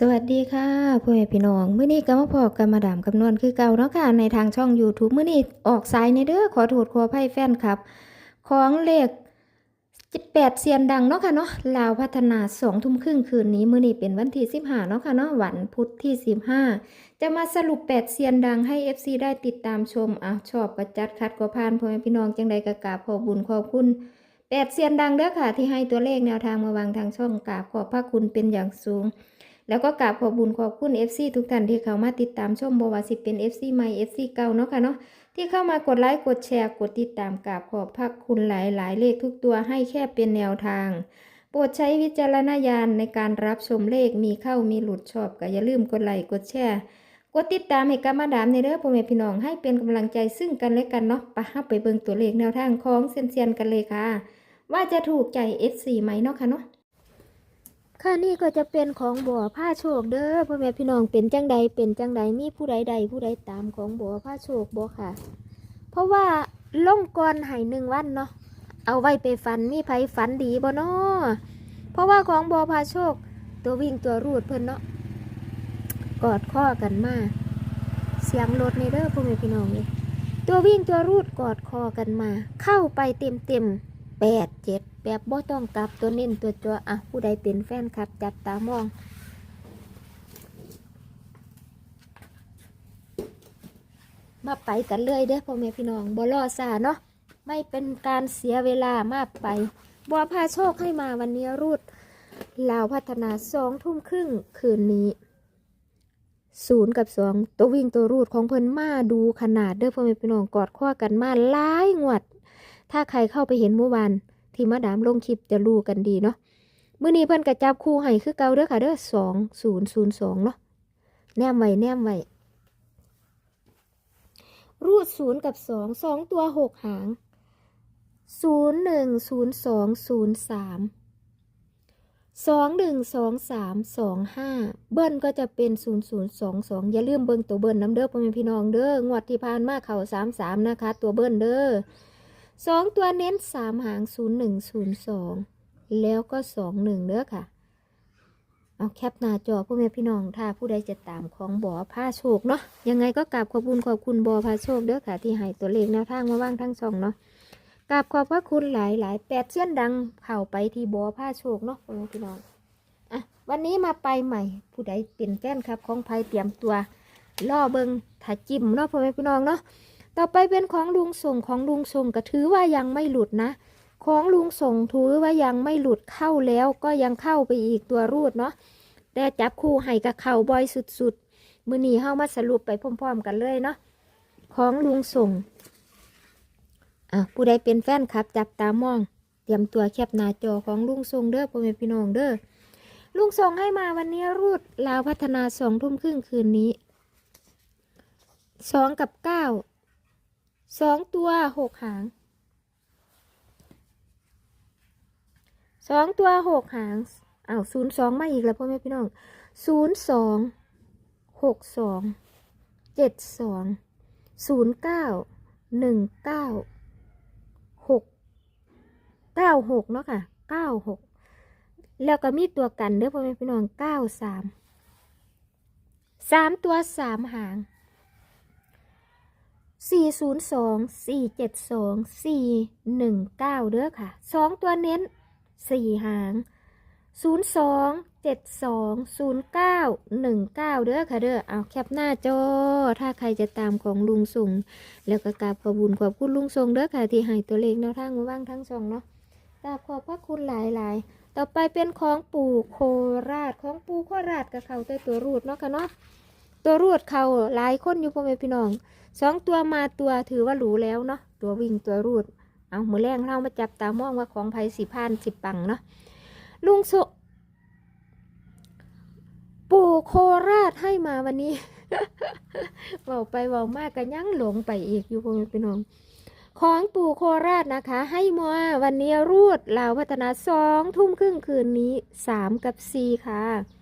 สวัสดีค่ะพ่อแม่พี่น้องมื้อนี้ก็มาพบกับมาดามกับนวลคือเก่าเนาะค่ะในทางช่อง YouTube มื้อนี้ออกสายในเด้อขอโทษขออภัยแฟนครับ ของเลข78เซียนดังเนาะค่ะเนาะลาวพัฒนา2ทุ่มครึ่งคืนนี้มื้อนี้เป็นวันที่15เนาะค่ะเนาะวันพุธที่15จะมาสรุป8เซียนดังให้ FC ได้ติดตามชมอะชอบก็จัดคัดก็ผ่านพ่อแม่พี่น้องจังใดก็กาบขอบุญขอบคุณแปดเซียนดังเด้อค่ะ ที่ให้ตัวเลขแนวทางมาวางทางช่องกาบขอบพระคุณเป็นอย่างสูง แล้วก็กราบขอบบุญขอบคุณ FC ทุกท่านที่เข้ามาติดตามชมบว่าสิเป็น FC ใหม่ FC เก่าเนาะค่ะเนาะที่เข้ามากดไลค์กดแชร์กดติดตามกราบขอบพระคุณหลาย ๆ เลขทุกตัวให้แค่เป็นแนวทาง โปรดใช้วิจารณญาณในการรับชมเลขมีเข้ามีหลุดชอบก็อย่าลืมกดไลค์กดแชร์กดติดตามให้กับมาดามในเด้อพ่อแม่พี่น้องให้เป็นกำลังใจซึ่งกันและกันเนาะปะไปเบิ่งตัวเลขแนวทางของเซียนๆกันเลยค่ะ ว่าจะถูกใจ F4 ไหมเนาะค่ะเนาะ ค่ะนี่ก็จะเป็นของบ่อผ้าโชคเด้อพ่อแม่พี่น้องเป็นจังใดเป็นจังใดมีผู้ใดใดผู้ใดตามของบ่อผ้าโชคบ่ค่ะ เพราะว่าล่งก่อนให้หนึ่งวันเนาะเอาไว้ไปฝันมีไผฝันดีบ่เนาะเพราะว่าของบ่อผ้าโชค ตัววิ่งตัวรูดเพิ่นเนาะกอดข้อกันมาเสียงรถในเด้อพ่อแม่พี่น้องเลยตัววิ่งตัวรูดกอดคอกันมา เข้าไปเต็มเต็มแปดเจ็ด แบบบ่ต้องกลับตัวเน้นตัวจัวอะผู้ใดเป็นแฟนครับ จับตามอง มาไปกันเลยเด้อพ่อแม่พี่น้องบ่รอซาเนาะไม่เป็นการเสียเวลามากไปบัวพาโชคให้มาวันนี้รูดลาวพัฒนาสองทุ่มครึ่งคืนนี้ศูนย์กับสองตัววิ่งตัวรูดของเพิ่นมาดูขนาดเด้อพ่อแม่พี่น้องกอดข้อกันมาหลายงวด ถ้าใครเข้าไปเห็นเมื่อวาน ที่มาดามลงคลิปจะรู้กันดีเนาะมื้อนี้เพิ่นกระจับคู่ให้คือเก่าเด้อค่ะเด้อสองศูนย์ศูนย์สองเนาะแนมไว้แนมไว้รูดศูนย์กับสองสองตัวหกหางศูนย์หนึ่งศูนย์สองศูนย์สามสองหนึ่งสองสามสองห้าเบิ้ลก็จะเป็นศูนย์ศูนย์สองสองอย่าลืมเบิ้งตัวเบิ้ลน้ำเด้อพ่อแม่พี่น้องเด้องวดที่ผ่านมาเข่าสามสามนะคะ ตัวเบิ้ลเด้อ สองตัวเน้นสามหางศูนย์หนึ่งศูนย์สองแล้วก็สองหนึ่งเด้อค่ะ เอาแคปหน้าจอพ่อแม่พี่น้อง ถ้าผู้ใดจะตามของบ่อผ้าโชคเนาะ ยังไงก็กราบขอบคุณขอบคุณบ่อผ้าโชคเด้อค่ะ ที่ให้ตัวเลขแนวทางมาว่างทั้งสองเนาะกราบขอบพระคุณหลายหลายแปดเส้นดังเข้าไปที่บ่อผ้าโชคเนาะพ่อแม่พี่น้องอะวันนี้มาไปใหม่ ผู้ใดเป็นแฟนครับของไพเตรียมตัวล่อเบิงถ้าจิ้มเนาะพ่อแม่พี่น้องเนาะ ต่อไปเป็นของลุงส่งของลุงส่งก็ถือว่ายังไม่หลุดนะ ของลุงส่งถือว่ายังไม่หลุดเข้าแล้วก็ยังเข้าไปอีกตัวรูดเนาะแต่จับคู่ให้กับเข่าบ่อยสุดๆมือนี้เฮามาสรุปไปพร้อมๆ กันเลยเนาะของลุงส่งอะผู้ใดเป็นแฟนครับ จับตามอง เตรียมตัวแคปหน้าจอของลุงส่งเด้อพ่อแม่พี่น้องเด้อลุงส่งให้มาวันนี้รูดลาวพัฒนาสองทุ่มครึ่งคืนนี้สองกับเก้า สองตัวหกหางสองตัวหกหางอ้าวศูนย์สองมาอีกแล้วพ่อแม่พี่น้องศูนย์สองหกสองเจ็ดสองศูนย์เก้าหนึ่งเก้าหกเก้าหกเนาะค่ะเก้าหกแล้วก็มีตัวกันเด้อพ่อแม่พี่น้องเก้าสามสามตัวสามหาง สี่ศูนย์สองสี่เจ็ดสองสี่หนึ่งเก้าเด้อค่ะสองตัวเน้นสี่หางศูนย์สองเจ็ดสองศูนย์เก้าหนึ่งเก้าเด้อค่ะเด้อ เอาแคปหน้าจอ ถ้าใครจะตามของลุงส่ง แล้วก็กราบขอบคุญขอบคุณลุงส่งเด้อค่ะ ที่ให้ตัวเลขแนวทางมาว่างทั้งสองเนาะกราบขอบพระคุณหลาย ๆ ต่อไปเป็นของปู่โคราช ของปู่โคราชกับเขาแต่ตัวรูดเนาะค่ะเนาะ ตัวรูดเขาหลายคนอยู่พ่อแม่พี่น้องสองตัวมาตัวถือว่าหรูแล้วเนาะตัววิ่งตัวรูด เอามือแรงเรามาจับตามองว่าของไผ่สิพานสิปังเนาะลุงโซปู่โคราชให้มาวันนี้เบาไปเบามากกันยังหลงไปอีกอยู่พ่อแม่พี่น้องของปู่โคราชนะคะ ให้มาวันนี้รูดลาวพัฒนาสองทุ่มครึ่งคืนนี้สามกับสี่ค่ะ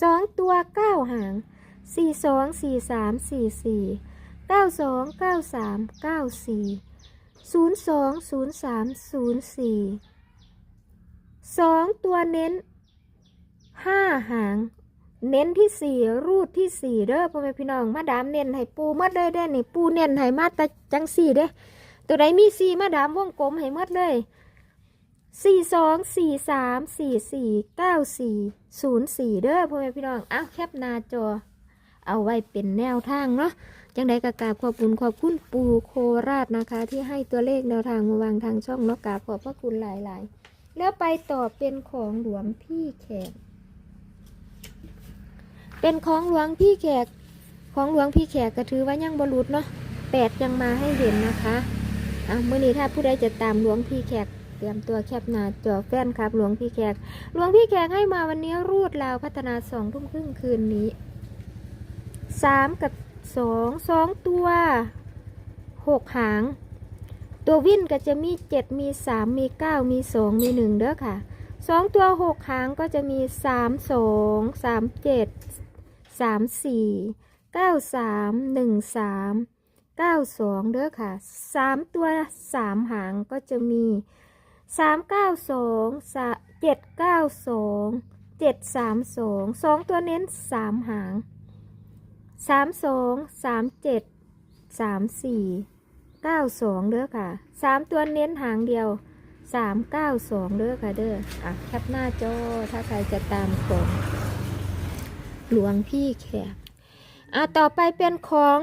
สองตัวเก้าหางสี่สองสี่สามสี่สี่เก้าสองเก้าสามเก้าสี่ศูนย์สองศูนย์สามศูนย์สี่สองตัวเน้นห้าหาง เน้นที่สี่รูดที่สี่เด้อพ่อแม่พี่น้องมาดามเน้นให้ปูหมดเลยเด้นี่ปูเน้นให้มาแต่จังสี่เด้ตัวใดมีสี่มาดามวงกลมให้หมดเลย สี่สองสี่สามสี่สี่เก้าสี่ศูนย์สี่เด้อพ่อแม่พี่น้องอ้าวแคปหน้าจอ เอาไว้เป็นแนวทางเนาะจังใดกกราบขอบคุณขอบคุณปูโคราชนะคะ ที่ให้ตัวเลขแนวทางมาวางทางช่องเนาะกราบขอบพระคุณหลาย ๆ แล้วไปต่อเป็นของหลวงพี่แขก เป็นของหลวงพี่แขก ของหลวงพี่แขกก็ถือว่ายังบรุษเนาะแปดยังมาให้เห็นนะคะอะเมื่อนี้ถ้าผู้ใดจะตามหลวงพี่แขก ตรียมตัวแคบหน้าจอแฟนครับ หลวงพี่แขก หลวงพี่แขกให้มาวันนี้รูดลาวพัฒนาสองทุ่มครึ่งคืนนี้สามกับสองสองตัวหกหาง ตัววิ่นก็จะมีเจ็ดมีสามมีเก้ามีสองมีหนึ่งเด้อค่ะสองตัวหกหางก็จะมีสามสองสามเจ็ดสามสี่เก้าสามหนึ่งสามเก้าสองเด้อค่ะสามตัวสามหางก็จะมี สามเก้าสองเจ็ดเก้าสองเจ็ดสามสองสองตัวเน้นสามหางสามสองสามเจ็ดสามสี่เก้าสองเด้อค่ะสามตัวเน้นหางเดียวสามเก้าสองเด้อค่ะเด้ออะแคปหน้าจอถ้าใครจะตามของหลวงพี่แขกอะต่อไปเป็นของ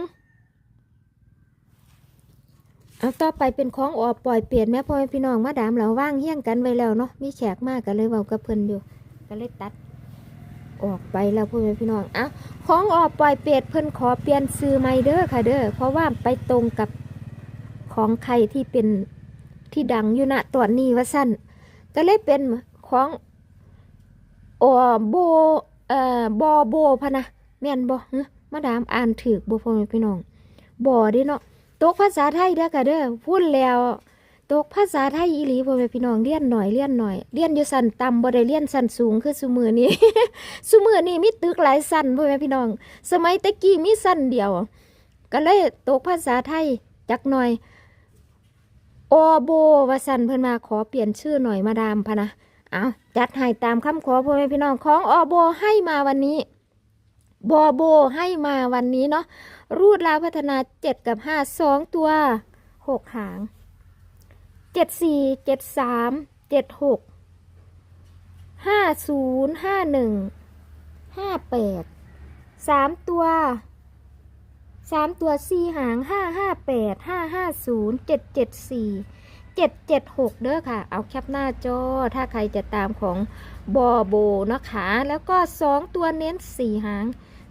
เอะต่อไปเป็นของออกปล่อยเปลี่ยนแม่พ่อแม่พี่น้องมาดามเราว่างเฮี้ยงกันไว้แล้วเนาะมีแขกมากกันเลยเบากับเพิ่นอยู่ก็เลยตัด ออกไปแล้วพ่อแม่พี่น้องอะของออกปล่อยเปลี่ยนเพิ่นขอเปลี่ยนซื้อใหม่เด้อค่ะเด้อเพราะว่าไปตรงกับของใครที่เป็นที่ดังอยู่ณตอนนี้ว่าสั้นก็เลยเป็นของออโบเอ่อบอโบพะนะแม่นบ่มาดามอ่านถือบ่พ่อแม่พี่น้องบ่ดิเนาะ ตกภาษาไทยเด้อค่ะเด้อพูดแล้ว ตกภาษาไทยอีหลีพ่อแม่พี่น้องเรียนหน่อยเรียนหน่อยเรียนอยู่สันต่ำบ่ได้เรียนสันสูงคือซุมือนี้ซุมือนี้มีตึกหลายสันพ่อแม่พี่น้อง สมัยตะกี้มีสันเดียว ก็เลยตกภาษาไทยจักหน่อยโอโบว่าสันเพิ่นมาขอเปลี่ยนชื่อหน่อยมาดามพะนะ เอาจัดให้ตามคำขอพ่อแม่พี่น้องของอโบให้มาวันนี้ บอโบให้มาวันนี้เนาะรูดลาวพัฒนาเจ็ดกับห้าสองตัวหกหางเจ็ดสี่เจ็ดสามเจ็ดหกห้าศูนย์ห้าหนึ่งห้าแปดสามตัวสามตัวสี่หางห้าห้าแปดห้าห้าศูนย์เจ็ดเจ็ดสี่ เจ็ดเจ็ดหกเด้อค่ะ เอาแคปหน้าจอ ถ้าใครจะตามของบอโบนะคะ แล้วก็สองตัวเน้นสี่หาง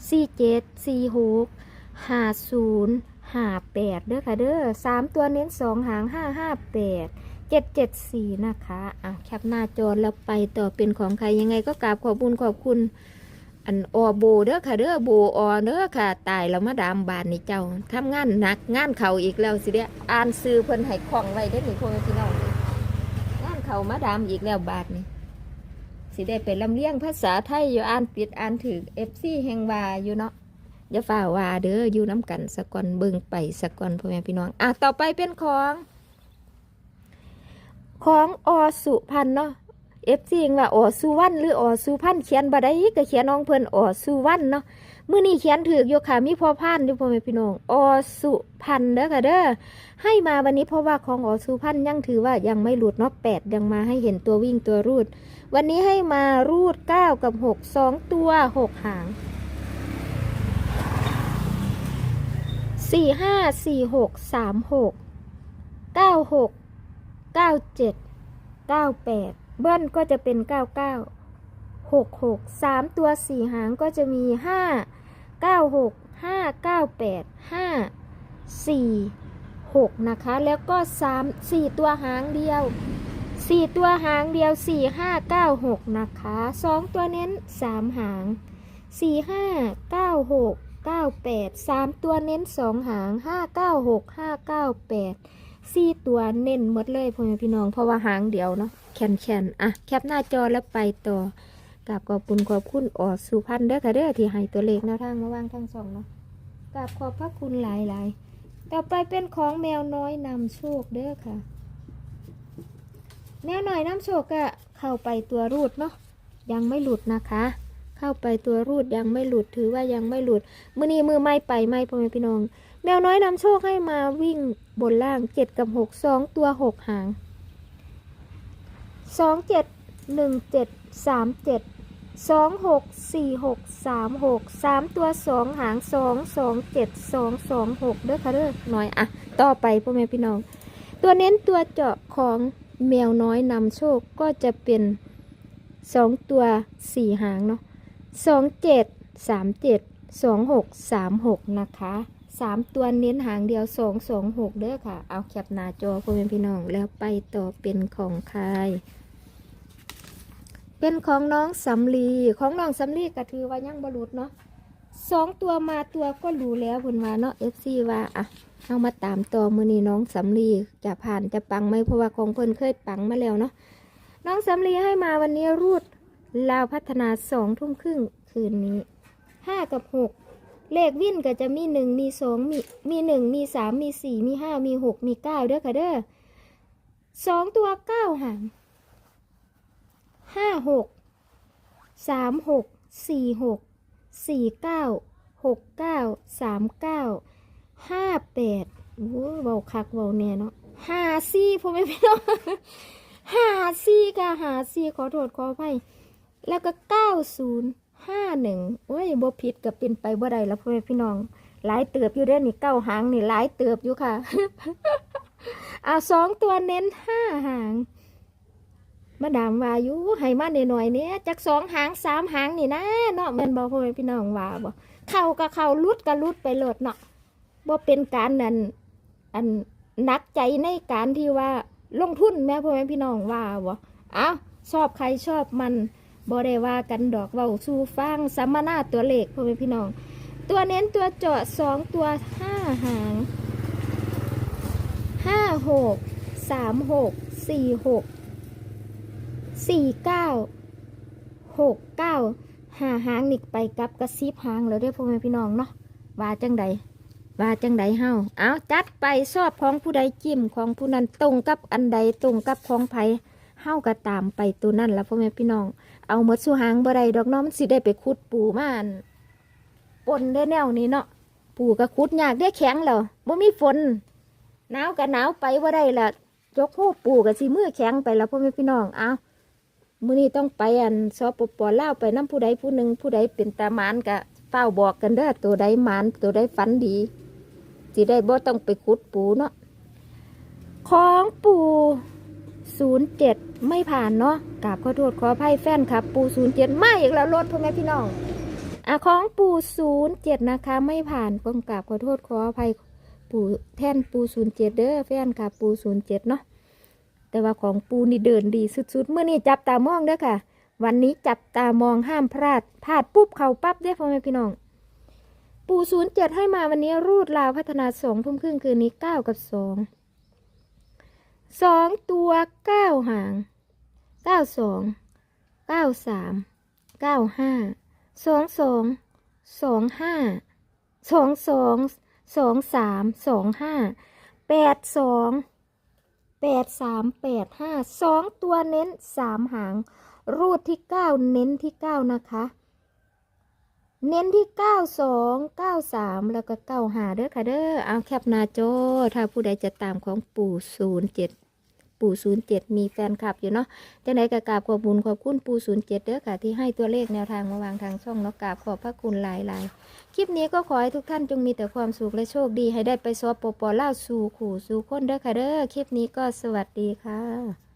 สี่เจ็ดสี่หกห้าศูนย์ห้าแปดเด้อค่ะเด้อสามตัวเน้นสองหางห้าห้าแปดเจ็ดเจ็ดสี่นะคะอะแคปหน้าจอแล้วไปต่อเป็นของใครยังไงก็กราบขอบคุณขอบคุณ อันออโบเด้อค่ะเด้อโบออเด้อค่ะ ตายแล้วมาดามบานนี่เจ้าทำงานหนักงานเขาอีกแล้วสิเด้ออ่านซื้อเพิ่นให้คล่องไว้ได้อนี่พวกพี่น้องงานเขามาดามอีกแล้วบาทนี่สิได้ไปลำเลียงภาษาไทยอยู่อ่านปิดอ่านถือเอฟซีแห่งวาอยู่เนาะอย่าฝ่าวาเด้ออยู่น้ำกันสะกอนเบิ่งไปสะกอนพ่อแม่พี่น้องอะต่อไปเป็นของ ของอสุพันเนาะ เอฟซีว่าอสุวรรณหรืออสุพันธ์เขียนบ่ได้ก็เขียนน้องเพิ่นอสุวรรณเนาะมื้อนี้เขียนถูกอยู่ค่ะมีพ่อพานอยู่พ่อแม่พี่น้องอสุพันธ์เด้อค่ะเด้อให้มาวันนี้เพราะว่าของอสุพันธ์ยังถือว่ายังไม่หลุดเนาะแปดยังมาให้เห็นตัววิ่งตัวรูด วันนี้ให้มารูดเก้ากับหกสองตัวหกหางสี่ห้าสี่หกสามหกเก้าหกเก้าเจ็ดเก้าแปด เบิ้ลก็จะเป็นเก้าเก้าหกหกสามตัวสี่หางก็จะมีห้าเก้าหกห้าเก้าแปดห้าสี่หกนะคะ แล้วก็สามสี่ตัวหางเดียวสี่ตัวหางเดียวสี่ห้าเก้าหกนะคะสองตัวเน้นสามหางสี่ห้าเก้าหกเก้าแปดสามตัวเน้นสองหางห้าเก้าหกห้าเก้าแปดสี่ตัวเน้นหมดเลยพ่อแม่พี่น้องเพราะว่าหางเดียวเนาะ แคนแคนอะแคปหน้าจอแล้วไปต่อกับขอบคุณขอบคุณออดสุพันเด้อค่ะเด้อที่ให้ตัวเลขแนวทางมาวางทั้งสองเนาะกับขอบพระคุณหลายๆต่อไปเป็นของแมวน้อยนำโชคเด้อค่ะ แมวน่อยนำโชคก็เข้าไปตัวรูดเนาะยังไม่หลุดนะคะ เข้าไปตัวรูดยังไม่หลุดถือว่ายังไม่หลุด มือนี้มือไม่ไปไม่พ่อแม่พี่น้อง แมวน้อยนำโชคให้มาวิ่งบนล่างเจ็ดกับหกสองตัวหกหาง สองเจ็ดหนึ่งเจ็ดสามเจ็ดสองหกสี่หกสามหกสามตัวสองหางสองสองเจ็ดสองสองหกเด้อค่ะเด้อน่อยอะต่อไปพ่อแม่พี่น้อง ตัวเน้นตัวเจาะของแมวน้อยนำโชคก็จะเป็นสองตัวสี่หางเนาะสองเจ็ดสามเจ็ดสองหกสามหกนะคะ สามตัวเน้นหางเดียวสองสองหกเด้อค่ะ เอาแคปหน้าจอพ่อแม่พี่น้องแล้วไปต่อเป็นของใครเป็นของน้องสำลีของน้องสำลีก็ถือว่ายังบรุษเนาะสองตัวมาตัวก็รู้แล้วเพิ่นว่าเนาะ FC ว่าอะเอามาตามต่อมือนี้น้องสำลีจะผ่านจะปังไหมเพราะว่าของเพิ่นเคยปังมาแล้วเนาะน้องสำลีให้มาวันนี้รูดลาวพัฒนาสองทุ่มครึ่งคืนนี้ห้ากับหก เลขวิ่นก็จะมีหนึ่งมีสองมีมีหนึ่งมีสามมีสี่มีห้ามีหกมีเก้าเด้อค่ะเด้อสองตัวเก้าหางห้าหกสามหกสี่หกสี่เก้าหกเก้าสามเก้าห้าแปดโอ้เบาคักเบาแน่เนาะห้าสี่พ่อแม่พี่น้องห้าสี่กับห้าสี่ขอโทษขออภัยแล้วก็เก้าศูนย์ ห้าหนึ่งโอ้ยบ่ผิดกับเป็นไปบ่ได้แล้วพ่อแม่พี่น้อง หลายเติบอยู่เด้อนี่เก้าหางนี่หลายเติบอยู่ค่ะ เอาสองตัวเน้นห้าหาง มาดามวาอยู่ให้มาหน่อยๆเนี่ยจากสองหางสามหางนี่นะเนาะแม่นบ่พ่อแม่พี่น้องว่าบ่เข้าก็เข้าลุดก็ลุดไปโลดเนาะบ่เป็นการนั่นอันนักใจในการที่ว่าลงทุนแม่พ่อแม่พี่น้องว่าบ่เอ้าชอบใครชอบมัน บ่ได้ว่ากันดอกเว้าสู่ฟังสัมมนาตัวเลขพ่อแม่พี่น้อง ตัวเน้นตัวเจาะสองตัวห้าหางห้าหกสามหกสี่หกสี่เก้าหกเก้าหาหางนิกไปกับกระซิบหางแล้วเด้อพ่อแม่พี่น้องเนาะว่าจังใดว่าจังใดเฮาเอาจัดไปชอบของผู้ใดจิ้มของผู้นั้นตรงกับอันใดตรงกับของไผ เฮาก็ตามไปตัวนั่นละพ่อแม่พี่น้อง เอาหมดสู่หางบ่ได้ดอกน้องมันสิได้ไปขุดปูมาอันปนได้แนวนี้เนาะปูก็ขุดยากได้แข็งแล้วบ่มีฝนหนาวก็หนาวไปบ่ได้ละยกหูปูก็สิมือแข็งไปแล้วพ่อแม่พี่น้องเอามื้อนี้ต้องไปอันสปปลาวไปน้ำผู้ใดผู้หนึ่งผู้ใดเป็นตาหมานกะเฝ้าบอกกันเด้อตัวใดหมานตัวใดฝันดีสิได้บ่ต้องไปขุดปูเนาะของปู ศูนย์เจ็ดไม่ผ่านเนาะกราบขอโทษขออภัยแฟนครับ ปูศูนย์เจ็ดมาอีกแล้วรถพ่อแม่พี่น้องอะของปูศูนะคะ ไม่ผ่านต้องกราบขอโทษขออภัยปูแท่นปูศูนย์เด้อแฟนครับปูศูนย์เนาะแต่ว่าของปูนี่เดินดีสุดๆเมื่อนี้จับตามองเด้อค่ะ วันนี้จับตามองห้ามพลาดพลาดปุ๊บเขาปั๊บเด้อพ่อแม่พี่น้องปูศูนย์เจ็ดให้มาวันนี้รูดลาวพัฒนาสองทุ่มครึ่งคืนนี้เก้ากับสอง สองตัวเก้าหางเก้าสองเก้าสามเก้าห้าสองสองสองห้าสองสองสองสามสองห้าแปดสองแปดสามแปดห้าสองตัวเน้นสามหาง รูดที่เก้าเน้นที่เก้านะคะ เน้นที่เก้าสองเก้าสามแล้วก็เก้าหาเด้อค่ะเด้อเอาแคปหน้าจอถ้าผู้ใดจะตามของปู่ศูนย์เจ็ดปู่ศูนย์เจ็ดมีแฟนคลับอยู่เนาะจังไหนก็กราบขอบคุญขอบคุณปู่ศูนย์เจ็ดเด้อค่ะ ที่ให้ตัวเลขแนวทางมาวางทางช่องเนาะกราบขอบพระคุณหลายๆคลิปนี้ก็ขอให้ทุกท่านจงมีแต่ความสุขและโชคดีให้ได้ไปซอปปอล่าสู่ขู่สู่คนเด้อค่ะเด้อคลิปนี้ก็สวัสดีค่ะ